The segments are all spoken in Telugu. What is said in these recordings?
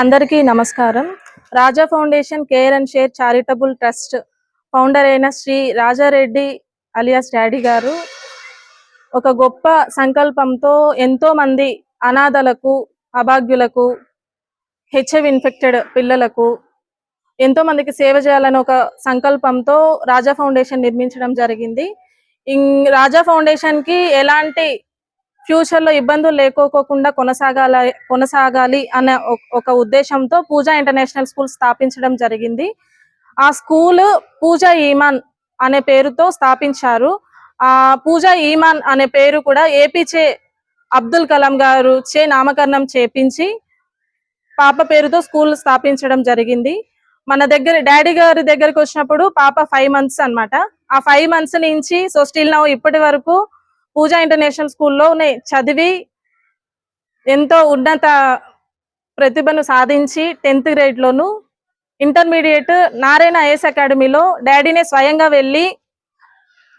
అందరికీ నమస్కారం. Raja foundation care and share charitable trust founder అయిన శ్రీ రాజారెడ్డి అలియాస్ డాడీ గారు ఒక గొప్ప సంకల్పంతో ఎంతో మంది అనాథలకు అభాగ్యులకు హెచ్ఐవి ఇన్ఫెక్టెడ్ పిల్లలకు ఎంతో మందికి సేవ చేయాలని ఒక సంకల్పంతో రాజా ఫౌండేషన్ నిర్మించడం జరిగింది. ఇం- రాజా ఫౌండేషన్కి ఎలాంటి ఫ్యూచర్లో ఇబ్బందులు లేకోకుండా కొనసాగాల కొనసాగాలి అనే ఒక- ఒక ఉద్దేశంతో పూజ ఇంటర్నేషనల్ స్కూల్ స్థాపించడం జరిగింది. ఆ స్కూల్ పూజా ఈమాన్ అనే పేరుతో స్థాపించారు. ఆ పూజా ఈమాన్ అనే పేరు కూడా ఏపీచే అబ్దుల్ కలాం గారు చే నామకరణం చేపించి పాప పేరుతో స్కూల్ స్థాపించడం జరిగింది. మన దగ్గర డాడీ గారి దగ్గరికి వచ్చినప్పుడు పాప ఫైవ్ మంత్స్ అన్నమాట. ఆ ఫైవ్ మంత్స్ నుంచి సో స్టిల్ నౌ ఇప్పటి వరకు పూజా ఇంటర్నేషనల్ స్కూల్లోనే చదివి ఎంతో ఉన్నత ప్రతిభను సాధించి టెన్త్ గ్రేడ్లోను ఇంటర్మీడియట్ నారాయణ ఐఏఎస్ అకాడమీలో డాడీనే స్వయంగా వెళ్ళి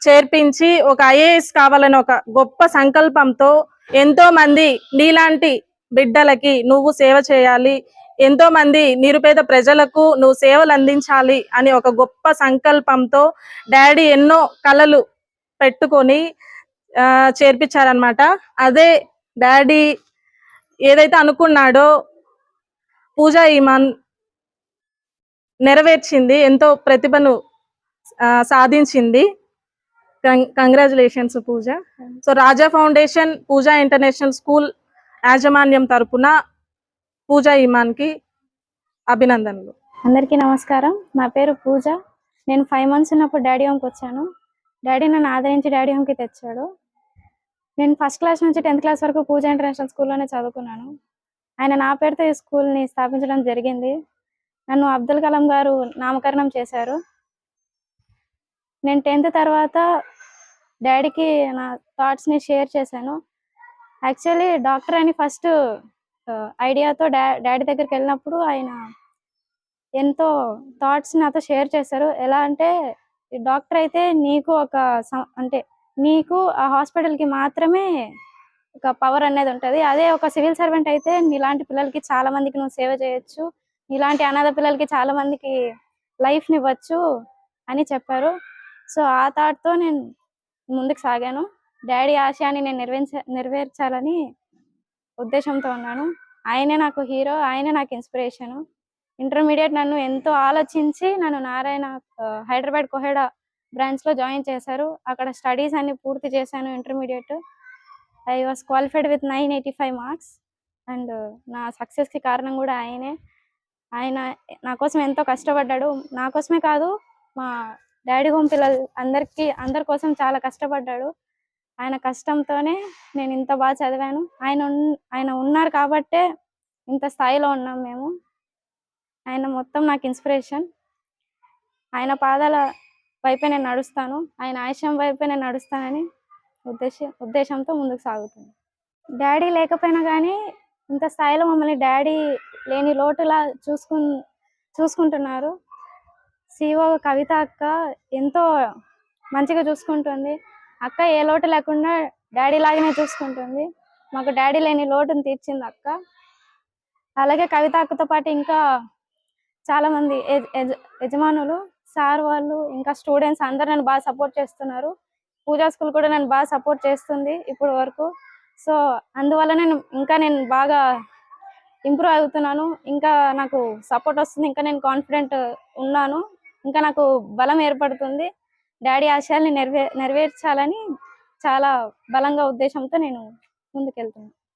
చేర్పించి ఒక ఐఏఎస్ కావాలని ఒక గొప్ప సంకల్పంతో ఎంతో మంది నీలాంటి బిడ్డలకి నువ్వు సేవ చేయాలి ఎంతో మంది నిరుపేద ప్రజలకు నువ్వు సేవలు అందించాలి అని ఒక గొప్ప సంకల్పంతో డాడీ ఎన్నో కళలు పెట్టుకొని చేర్పించారనమాట అదే డాడీ ఏదైతే అనుకున్నాడో పూజా ఈమాన్ నెరవేర్చింది ఎంతో ప్రతిభను సాధించింది. Congratulations Pooja. So Raja foundation Pooja international school యాజమాన్యం తరపున పూజా ఈమాన్కి అభినందనలు. అందరికీ నమస్కారం. నా పేరు పూజ. నేను ఫైవ్ మంత్స్ ఉన్నప్పుడు డాడీ హోమ్కి వచ్చాను. డాడీ నన్ను ఆదరించి డాడీ హోమ్కి తెచ్చాడు. నేను ఫస్ట్ క్లాస్ నుంచి టెన్త్ క్లాస్ వరకు పూజ ఇంటర్నేషనల్ స్కూల్లోనే చదువుకున్నాను. ఆయన నా పేరుతో ఈ స్కూల్ని స్థాపించడం జరిగింది. నన్ను అబ్దుల్ కలాం గారు నామకరణం చేశారు. నేను టెన్త్ తర్వాత డాడీకి నా థాట్స్ని షేర్ చేశాను. యాక్చువల్లీ డాక్టర్ అని ఫస్ట్ ఐడియాతో డా డాడీ దగ్గరికి వెళ్ళినప్పుడు ఆయన ఎంతో థాట్స్ నాతో షేర్ చేశారు. ఎలా అంటే డాక్టర్ అయితే నీకు ఒక సం- అంటే నీకు ఆ హాస్పిటల్కి కి మాత్రమే ఒక పవర్ అనేది ఉంటుంది. అదే ఒక సివిల్ సర్వెంట్ అయితే నీలాంటి పిల్లలకి చాలా మందికి నువ్వు సేవ చేయొచ్చు. నీలాంటి అనాథ పిల్లలకి చాలా మందికి లైఫ్ని ఇవ్వచ్చు అని చెప్పారు. సో ఆ థాట్తో తో నేను ముందుకు సాగాను. డాడీ ఆశయాన్ని నేను నెరవేర్చ నెరవేర్చాలని ఉద్దేశంతో ఉన్నాను. ఆయనే నాకు హీరో ఆయనే నాకు ఇన్స్పిరేషన్. ఇంటర్మీడియట్ నన్ను ఎంతో ఆలోచించి నన్ను నారాయణ హైదరాబాద్ కోహెడ బ్రాంచ్లో జాయిన్ చేశారు. అక్కడ స్టడీస్ అన్ని పూర్తి చేశాను intermediate. I was qualified with nine eighty five marks. And నా సక్సెస్కి కారణం కూడా ఆయనే. ఆయన నా కోసం ఎంతో కష్టపడ్డాడు. నా కోసమే కాదు మా డాడీ హోమ్ పిల్లలు అందరికి అందరి కోసం చాలా కష్టపడ్డాడు. ఆయన కష్టంతోనే నేను ఇంత బాగా చదివాను. ఆయన ఆయన ఉన్నారు కాబట్టే ఇంత స్థాయిలో ఉన్నాం మేము. ఆయన మొత్తం నాకు ఇన్స్పిరేషన్. ఆయన పాదాల వైపే నేను నడుస్తాను. ఆయన ఆశయం వైపే నేను నడుస్తానని ఉద్దేశ ఉద్దేశంతో ముందుకు సాగుతుంది. డాడీ లేకపోయినా కానీ ఇంత స్థాయిలో మమ్మల్ని డాడీ లేని లోటులా చూసుకు చూసుకుంటున్నారు. సిఓ కవిత అక్క ఎంతో మంచిగా చూసుకుంటుంది. అక్క ఏ లోటు లేకుండా డాడీ లాగానే చూసుకుంటుంది. మాకు డాడీ లేని లోటును తీర్చింది అక్క. అలాగే కవిత అక్కతో పాటు ఇంకా చాలామంది యజమానులు సార్ వాళ్ళు ఇంకా స్టూడెంట్స్ అందరు నన్ను బాగా సపోర్ట్ చేస్తున్నారు. పూజా స్కూల్ కూడా నన్ను బాగా సపోర్ట్ చేస్తుంది ఇప్పుడు వరకు. సో అందువల్ల నేను ఇంకా నేను బాగా ఇంప్రూవ్ అవుతున్నాను. ఇంకా నాకు సపోర్ట్ వస్తుంది. ఇంకా నేను కాన్ఫిడెంట్ ఉన్నాను. ఇంకా నాకు బలం ఏర్పడుతుంది. డాడీ ఆశయాల్ని నెరవే నెరవేర్చాలని చాలా బలంగా ఉద్దేశంతో నేను ముందుకెళ్తున్నాను.